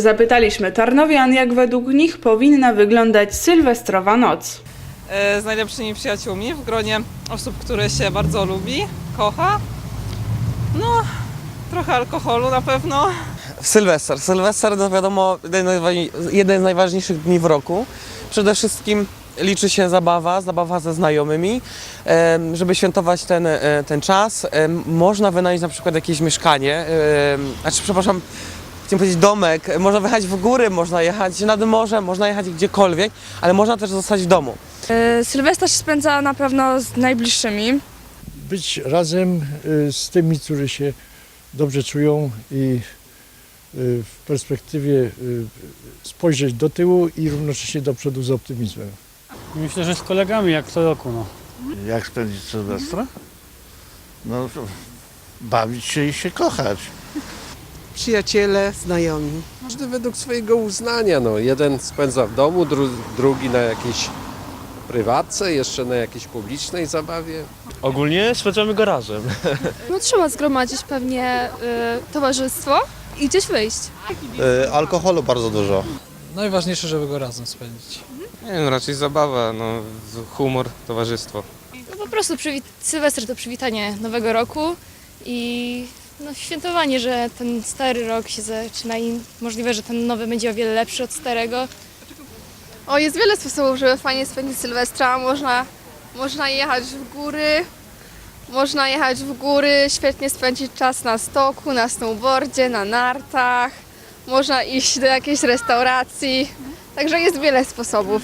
Zapytaliśmy Tarnowian, jak według nich powinna wyglądać sylwestrowa noc. e, z najlepszymi przyjaciółmi w gronie osób, które się bardzo lubi, kocha. No, trochę alkoholu na pewno. Sylwester. Sylwester, no wiadomo, jeden, z najważniejszych dni w roku. Przede wszystkim liczy się zabawa, zabawa ze znajomymi. Em, Żeby świętować ten, e, ten czas, można wynająć na przykład jakieś mieszkanie, znaczy, przepraszam, chciałem powiedzieć domek, można wyjechać w góry, można jechać nad morze, można jechać gdziekolwiek, ale można też zostać w domu. E, Sylwestra się spędza na pewno z najbliższymi. być razem y, z tymi, którzy się dobrze czują i y, w perspektywie y, spojrzeć do tyłu i równocześnie do przodu z optymizmem. Myślę, że z kolegami jak co roku. No. Jak spędzić Sylwestra? No, bawić się i się kochać. Przyjaciele, znajomi. Każdy według swojego uznania. No. Jeden spędza w domu, dru drugi na jakiejś prywatce, jeszcze na jakiejś publicznej zabawie. Ogólnie spędzamy go razem. No trzeba zgromadzić pewnie y, towarzystwo i gdzieś wyjść. alkoholu bardzo dużo. Najważniejsze, żeby go razem spędzić. Nie wiem, raczej zabawa, no, humor, towarzystwo. No po prostu Sylwester to przywitanie nowego roku i no, świętowanie, że ten stary rok się zaczyna i możliwe, że ten nowy będzie o wiele lepszy od starego. O, jest wiele sposobów, żeby fajnie spędzić Sylwestra. Można, można jechać w góry, można jechać w góry, świetnie spędzić czas na stoku, na snowboardzie, na nartach. Można iść do jakiejś restauracji. Także jest wiele sposobów.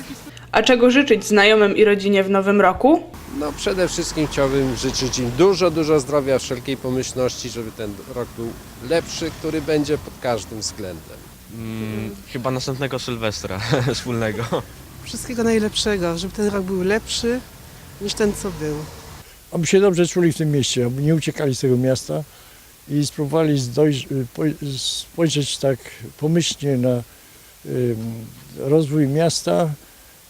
A czego życzyć znajomym i rodzinie w nowym roku? No przede wszystkim chciałbym życzyć im dużo, dużo zdrowia, wszelkiej pomyślności, żeby ten rok był lepszy, który będzie pod każdym względem. Mm, chyba następnego Sylwestra wspólnego. Wszystkiego najlepszego, żeby ten rok był lepszy niż ten, co był. Aby się dobrze czuli w tym mieście, aby nie uciekali z tego miasta i spróbowali zdojrz- y, poj- spojrzeć tak pomyślnie na rozwój miasta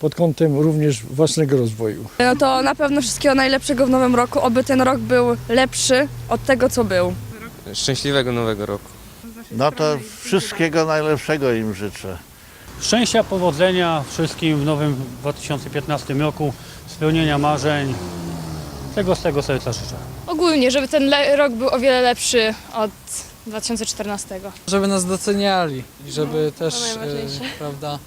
pod kątem również własnego rozwoju. No to na pewno wszystkiego najlepszego w nowym roku, oby ten rok był lepszy od tego, co był. Szczęśliwego nowego roku. No to wszystkiego najlepszego im życzę. Szczęścia, powodzenia wszystkim w nowym 2015 roku, spełnienia marzeń. Tego z tego serca życzę. Ogólnie, żeby ten le- rok był o wiele lepszy od 2014. Żeby nas doceniali i żeby też, To najważniejsze. e, prawda,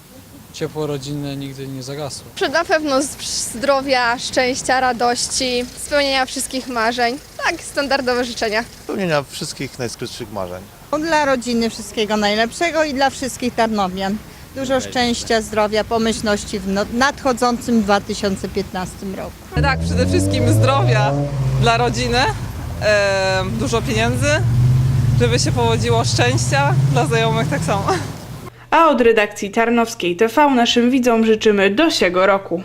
ciepło rodzinne nigdy nie zagasło. Na pewno z- zdrowia, szczęścia, radości, spełnienia wszystkich marzeń. Tak, standardowe życzenia. Spełnienia wszystkich najskrytszych marzeń. Dla rodziny wszystkiego najlepszego i dla wszystkich Tarnowian. Dużo szczęścia, zdrowia, pomyślności w no- nadchodzącym 2015 roku. Tak, przede wszystkim zdrowia dla rodziny, e, dużo pieniędzy, żeby się powodziło szczęścia, dla znajomych tak samo. A od redakcji Tarnowskiej TV naszym widzom życzymy do siego roku.